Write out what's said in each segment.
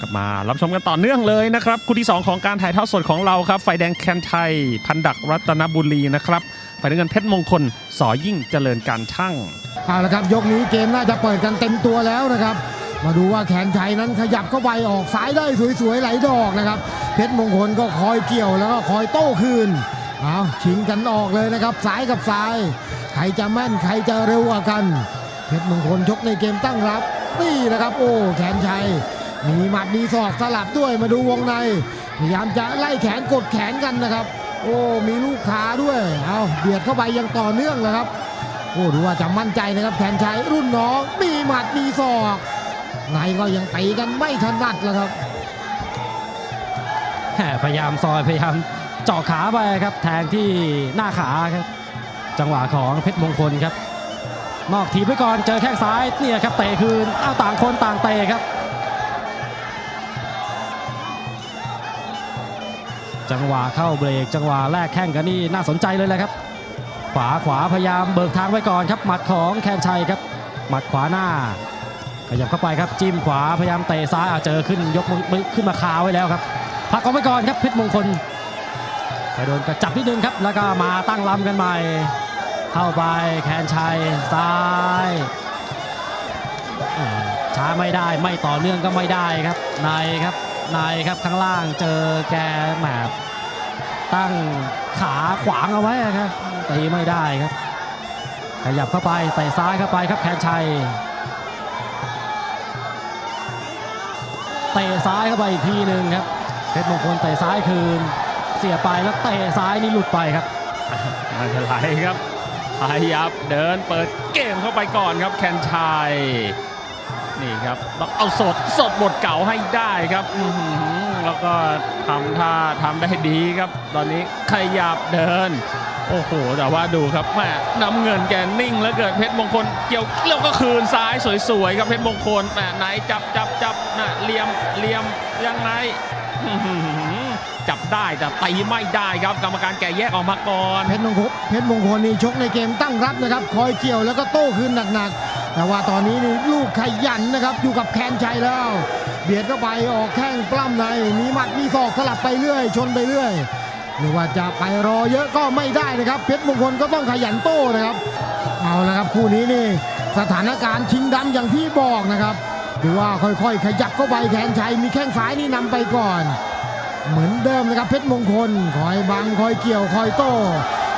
กลับมารับชมกันต่อเนื่องเลยนะครับคู่ที่ 2 ของการถ่ายทอดสดของเราครับ ไฟแดงแคนไทย พันดักรัตนบุรีนะครับไฟน้ำเงินเพชรมงคลสอยิ่งเจริญการช่างเอาละครับยกนี้เกมน่าจะเปิดกันเต็มตัวแล้วนะครับ มาดูว่าแขนชัยนั้นขยับเข้าไปออกซ้ายได้สวยๆไหลดอกนะครับ เพชรมงคลก็คอยเกี่ยวแล้วก็คอยโต้คืนเอาชิงกันออกเลยนะครับซ้ายกับซ้ายใครจะแม่นใครจะเร็วกว่ากัน เพชรมงคลชกในเกมตั้งรับนี่นะครับ โอ้แขนชัย มีหมัดมีศอกสลับด้วยมาดูวงใน พยายามจะไล่แขนกดแขนกันนะครับ โอ้มีลูกขาด้วยเอาเบียดเข้าไปยังต่อเนื่องนะครับโอ้ดูว่าจะมั่นใจนะครับแขนชัยรุ่นน้องมีหมัดมีศอกในก็ยังตีกันไม่ถนัดแล้วครับพยายามซอยพยายามเจาะขาไปครับแทงที่หน้าขาครับ จังหวะของเพชรมงคลครับ นอกทีบไว้ก่อนเจอแข้งซ้ายเนี่ยครับเตะคืนอ้าวต่างคนต่างเตะครับ จังหวะเข้าเบรก จังหวะแรกแข้งกันนี่น่าสนใจเลยแหละครับ ขวาขวาพยายามเบิกทางไว้ก่อนครับ หมัดของแคนชัยครับ หมัดขวาหน้า ขยับเข้าไปครับจิ้มขวาพยายามเตะซ้ายอะเจอขึ้นยกมือขึ้นมาคาไว้แล้วครับพักเอาไว้ก่อนครับเพชรมงคลไปโดนกระจับนิดนึงครับ แล้วก็มาตั้งลำกันใหม่ เข้าไปแคนชัยซ้ายช้าไม่ได้ไม่ต่อเนื่องก็ไม่ได้ครับในครับ ในครับข้างล่างเจอแกแหมตั้งขาขวางเอาไว้ครับตีไม่ได้ครับ ขยับเข้าไปเตะซ้ายเข้าไปครับแคนชัยเตะซ้ายเข้าไปอีกทีหนึ่งครับเพชรมงคลเตะซ้ายคืน เสียไปแล้วเตะซ้ายนี่หลุดไปครับไม่เป็นไรครับพยายามเดินเปิดเกมเข้าไปก่อนครับแคนชัย นี่ครับต้องเอาสดสดบทเก่าให้ได้ครับอื้อหือแล้วก็ทำท่าทำได้ดีครับ ตอนนี้ขยับเดิน โอ้โห แต่ว่าดูครับแม่น้ำเงินแกนิ่งแล้วเกิดเพชรมงคลเกี่ยวแล้วก็คืนซ้ายสวยๆครับเพชรมงคลแม่ไหนจับจับจับน่ะเหลี่ยมเหลี่ยมยังไงอื้อหือจับได้แต่ตีไม่ได้ครับกรรมการแกแยกออกมาก่อนเพชรมงคลเพชรมงคลนี่ชกในเกมตั้งรับนะครับ คอยเกี่ยวแล้วก็โต้คืนหนักๆ แต่ว่าตอนนี้นี่ลูกขยันนะครับอยู่กับแคนชัยแล้ว เบียดเข้าไปออกแข้งปล้ำในมีหมัดมีศอกสลับไปเรื่อย ชนไปเรื่อยหรือว่าจะไปรอเยอะก็ไม่ได้นะครับ เพชรมงคลก็ต้องขยันโต้นะครับ เอาละครับคู่นี้นี่สถานการณ์ชิงดำอย่างที่บอกนะครับดูว่าค่อยๆ ขยับเข้าไปแขนชัยมีแข้งซ้ายนี่นำไปก่อน เหมือนเดิมนะครับเพชรมงคลคอยบังคอยเกี่ยวคอยโต้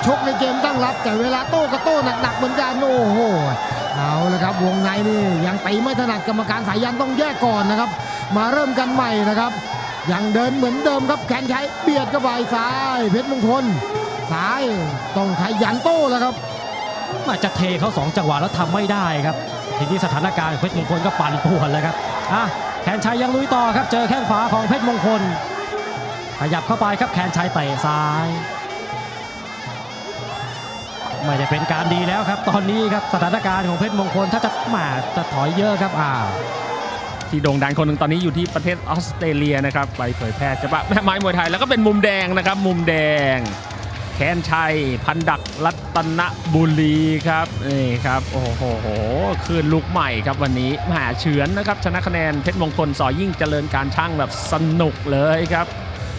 ชกในเกมตั้งรับ แต่เวลาโต้ก็โต้หนักๆเหมือนกันโอ้โหเอาละครับวงในนี่ยังตีไม่ถนัดกรรมการสายยันต้องแยกก่อนนะครับ มาเริ่มกันใหม่นะครับยังเดินเหมือนเดิมครับแขนชัยเบียดเข้าไปซ้าย เพชรมงคลซ้ายต้องขยันโต้แล้วครับมาจะเทเขาสองจังหวะแล้วทำไม่ได้ครับ ทีนี้สถานการณ์เพชรมงคลก็ปั่นป่วนเลยครับอะแขนชัยยังลุยต่อครับ เจอแข้งขวาของเพชรมงคล ขยับเข้าไปครับแขนชัยเตะซ้าย ไม่ได้เป็นการดีแล้วครับ ตอนนี้ครับสถานการณ์ของเพชรมงคลถ้าจะมาจะถอยเยอะครับอ่าที่โด่งดังคนหนึ่งตอนนี้อยู่ที่ประเทศออสเตรเลียนะครับไปเผยแพร่จะปะแม่ไม้มวยไทยแล้วก็เป็นมุมแดงนะครับ มุมแดง แคนชัย พันดักรัตนบุรีครับนี่ครับโอ้โหคืนลุกใหม่ครับวันนี้มหาเฉือนนะครับชนะคะแนนเพชรมงคลสอยิ่งเจริญการช่างแบบสนุกเลยครับ